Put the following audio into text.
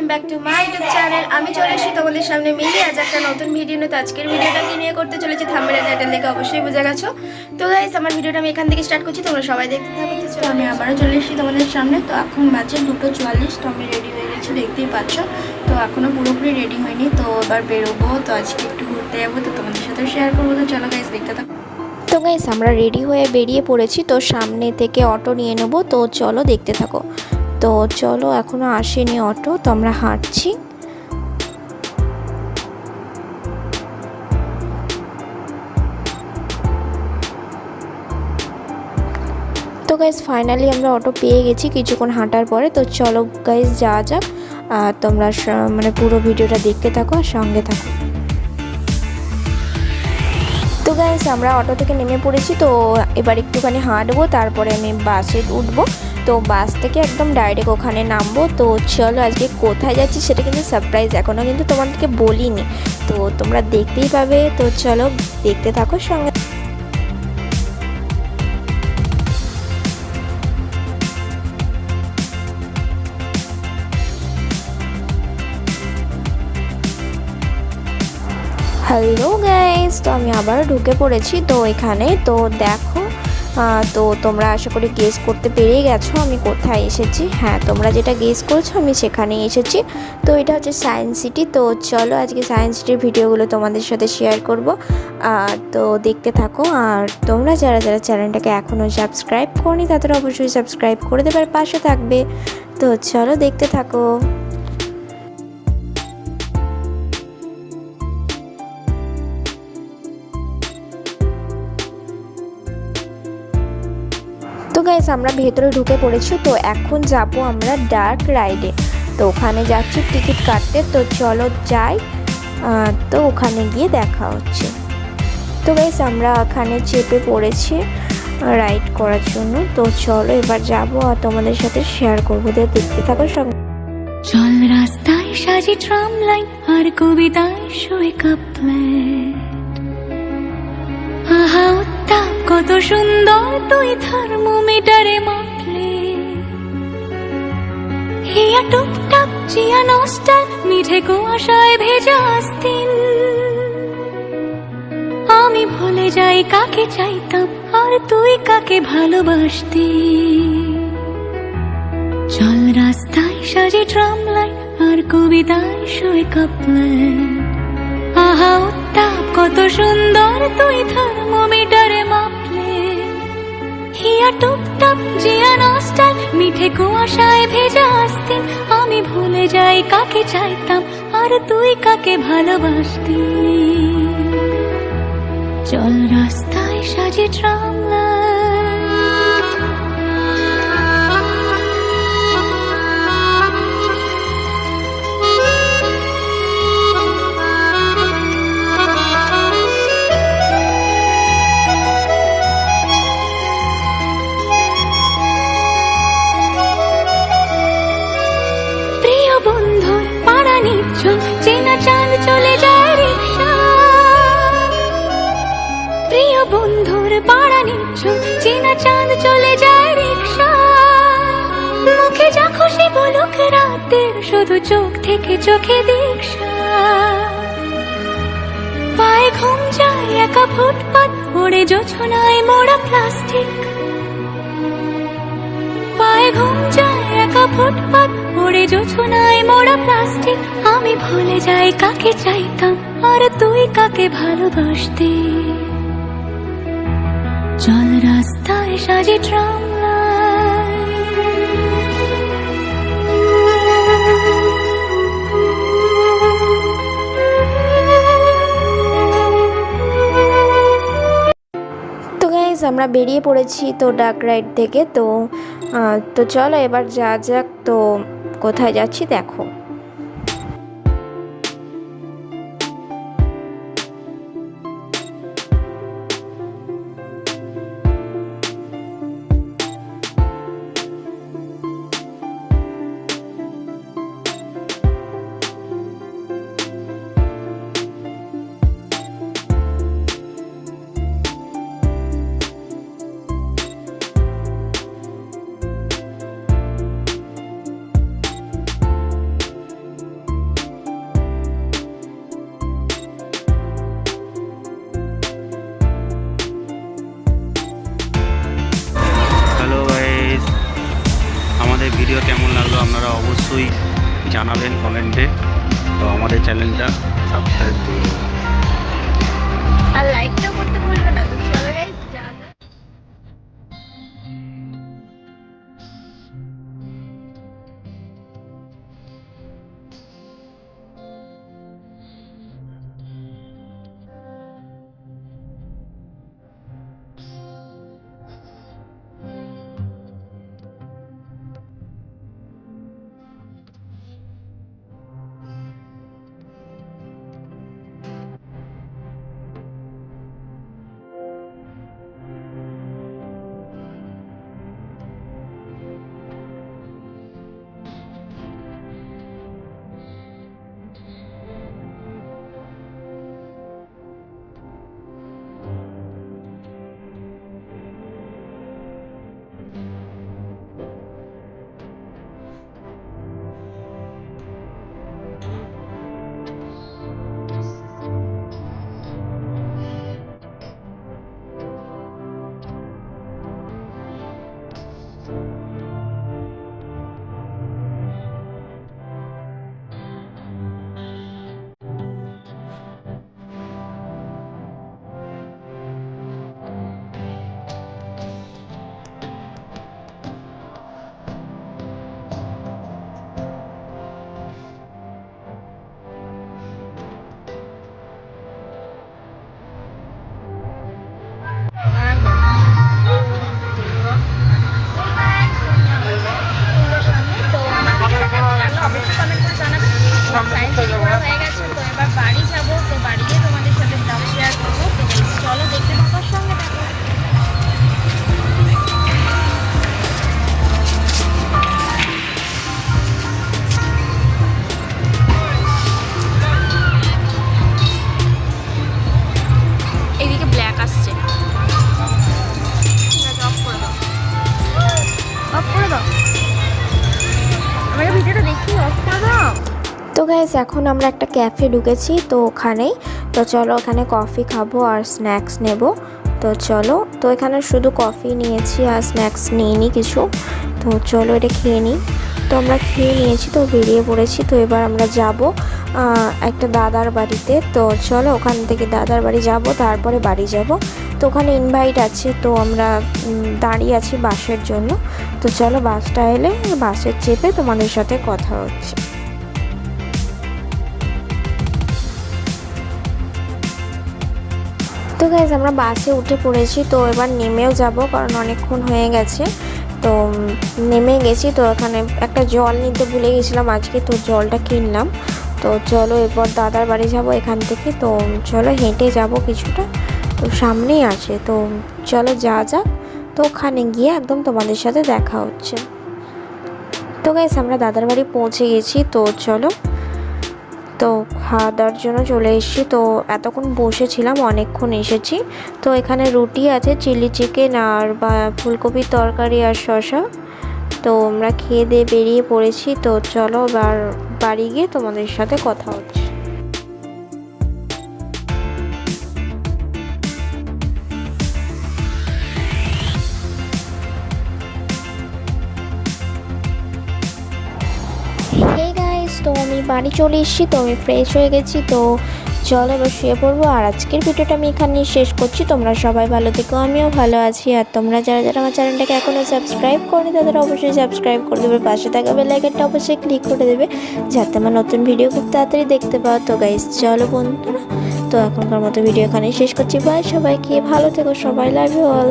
Welcome back to my YouTube channel আমি চলে এসেছি তোমাদের সামনে মিলি আজ একটা নতুন ভিডিও নিয়ে। তো আজকের ভিডিওটা কি নিয়ে করতে চলেছি থাম্বেল টাইটেল দেখে অবশ্যই বুঝে গেছো। তো গাইস আমার ভিডিওটা আমি এখান থেকে স্টার্ট করছি। তোমরা সবাই দেখতে থাকো। তো আমি আবারও চলে এসেছি তোমাদের সামনে। তো এখন বাজে দুটো চুয়াল্লিশ। তো আমি রেডি হয়ে গেছি, দেখতেই পাচ্ছ। তো এখনও পুরোপুরি রেডি হয়নি। তো এবার বেরোবো। তো আজকে একটু ঘুরতে যাব। তো তোমাদের সাথে শেয়ার করব। তো চলো গাইস দেখতে থাকো। তো গাইস আমরা রেডি হয়ে বেরিয়ে পড়েছি। তো সামনে থেকে অটো নিয়ে নেব। তো চলো দেখতে থাকো। তো চলো, এখনও আসেনি অটো, তো আমরা হাঁটছি। তো গাইজ ফাইনালি আমরা অটো পেয়ে গেছি কিছুক্ষণ হাঁটার পরে। তো চলো গাইজ যাওয়া যাক। আর তোমরা মানে পুরো ভিডিওটা দেখতে থাকো আর সঙ্গে থাকো। তো গাইস আমরা অটো থেকে নেমে পড়েছি। তো এবার একটুখানি হাঁটবো, তারপরে আমি বাসে উঠবো। তো বাস থেকে একদম ডাইরেক্ট ওখানে নামবো। তো চলো আজকে কোথায় যাচ্ছি সেটা কিন্তু সারপ্রাইজ এখনও কিন্তু তোমাদেরকে বলিনি। তো তোমরা দেখতেই পাবে। তো চলো দেখতে থাকো সঙ্গে। হ্যালো গাইস তো আমি আবার ঢুকে পড়েছি তো এখানে। তো দেখো তো তোমরা আশা করি গেস করতে পেরে গেছো, আমি কোথায় এসেছি? হ্যাঁ তোমরা যেটা গেস করেছ, আমি সেখানেই এসেছি। তো এটা হচ্ছে সায়েন্স সিটি তো চলো আজকে সায়েন্স সিটির ভিডিওগুলো তোমাদের সাথে শেয়ার করব। আর তো দেখতে থাকো, আর তোমরা যারা যারা চ্যানেলটাকে এখনও সাবস্ক্রাইব করনি, তাদের অবশ্যই সাবস্ক্রাইব করে দেবার পাশে থাকবে। তো চলো দেখতে থাকো। তো গাইস আমরা ভেতরে ঢুকে পড়েছি, তো এখন যাব আমরা ডার্ক রাইডে তো ওখানে যাচ্ছি টিকিট কাটতে, তো চলো যাই তো ওখানে গিয়ে দেখা হচ্ছে। তো গাইস আমরা ওখানে চেপে পড়েছি রাইড করার জন্য। তো চলো এবার যাব আর তোমাদের সাথে শেয়ার করব। দিয়ে দেখতে থাকো সঙ্গে চল রাস্তায় সাজি ট্রাম লাইন আর কবিতায় শোয়ে কাপলেট আহা কত সুন্দর তুই থার্মোমিটারে মাপলে। হিয়া টুকটাক চিয়া নস্টাল মিঠে কুয়াশায় ভেজা আস্তিন। আমি ভুলে যাই কাকে চাইতাম, আর তুই কাকে ভালোবাসতি। চল রাস্তায় সাজে ট্রাম লাইন, আর কবিতায় শোয় কাপলেন আহা, উত্তাপ, কত সুন্দর তুই থার্মোমিটারে হিয়া টুকটাপ জিয়া নস্টাল মিঠে কুয়াশায় ভেজা আসতিন, আমি ভুলে যাই কাকে চাইতাম আর তুই কাকে ভালোবাসতি। চল রাস্তায় সাজে ট্রাম শুধু চোখ থেকে চোখে দীক্ষা। পায়ে ঘুম যায়, একা ফুটপাত ওড়ে জোছনায় মোড়া প্লাস্টিক। পায়ে ঘুম যায়, একা ফুটপাত ওড়ে জোছনায় মোড়া প্লাস্টিক। আমি ভুলে যাই কাকে চাইতাম, আর তুই কাকে ভালোবাসতি? চল রাস্তায় সাজে ট্রাম আমরা বেরিয়ে পড়েছি তো ডাক রাইড থেকে, তো তো চলো এবার যা যাক, তো কোথায় যাচ্ছি দেখো। হলো আপনারা অবশ্যই জানাবেন কমেন্টে। তো আমাদের চ্যানেলটা সাবস্ক্রাইব করুন। আর লাইকটা করতে ভুলবেন না। যাব তো গাইজ এখন আমরা একটা ক্যাফে ঢুকেছি তো ওখানেই। তো চলো ওখানে কফি খাব আর স্ন্যাক্স নেব। তো চলো, তো এখানে শুধু কফি নিয়েছি আর স্ন্যাক্স নিইনি কিছু। তো চলো এটা খেয়ে নিই। তো আমরা খেয়ে নিয়েছি, তো বেরিয়ে পড়েছি। তো এবার আমরা যাব একটা দাদার বাড়িতে। তো চলো ওখান থেকে দাদার বাড়ি যাব, তারপরে বাড়ি যাব। তো ওখানে ইনভাইট আছে, তো আমরা দাঁড়িয়ে আছি বাসের জন্য। তো চলো বাসটা এলে, বাসের চেপে তোমাদের সাথে কথা হচ্ছে। তো গাইজ আমরা বাসে উঠে পড়েছি, তো এবার নেমেও যাব কারণ অনেকক্ষণ হয়ে গেছে। তো নেমে গেছি, তো ওখানে একটা জল নিতে ভুলে গেছিলাম, আজকে তো জলটা কিনলাম। তো চলো এরপর দাদার বাড়ি যাব এখান থেকে, তো চলো হেঁটে যাব কিছুটা। তো সামনেই আছে, তো চলো যা যাক। তো ওখানে গিয়ে একদম তোমাদের সাথে দেখা হচ্ছে। তো গাইস আমরা দাদার বাড়ি পৌঁছে গেছি, তো চলো তো খাওয়া দাওয়ার জন্য চলে এসেছি। তো এতক্ষণ বসেছিলাম, অনেকক্ষণ এসেছি। তো এখানে রুটি আছে, চিলি চিকেন আর বা ফুলকপির তরকারি আর শশা তো আমরা খেয়ে দিয়ে বেরিয়ে পড়েছি। তো চলো এবার বাড়ি গিয়ে তোমাদের সাথে কথা হচ্ছে। বাড়ি চলে এসেছি, তো আমি ফ্রেশ হয়ে গেছি, তো চলো এবার শুয়ে পড়ব। আর আজকের ভিডিওটা আমি এখানে শেষ করছি। তোমরা সবাই ভালো থেকো, আমিও ভালো আছি। আর তোমরা যারা যারা আমার চ্যানেলটাকে এখনও সাবস্ক্রাইব করনি, তাদের অবশ্যই সাবস্ক্রাইব করে দেবে। পাশে থাকা বেলাইকনটা অবশ্যই ক্লিক করে দেবে, যাতে আমার নতুন ভিডিও খুব তাড়াতাড়ি দেখতে পাও। তো গাইস চলো বন্ধুরা, তো এখনকার মতো ভিডিও এখানেই শেষ করছি। বাই সবাইকে, ভালো থেকো, সবাই লাভ ইউ অল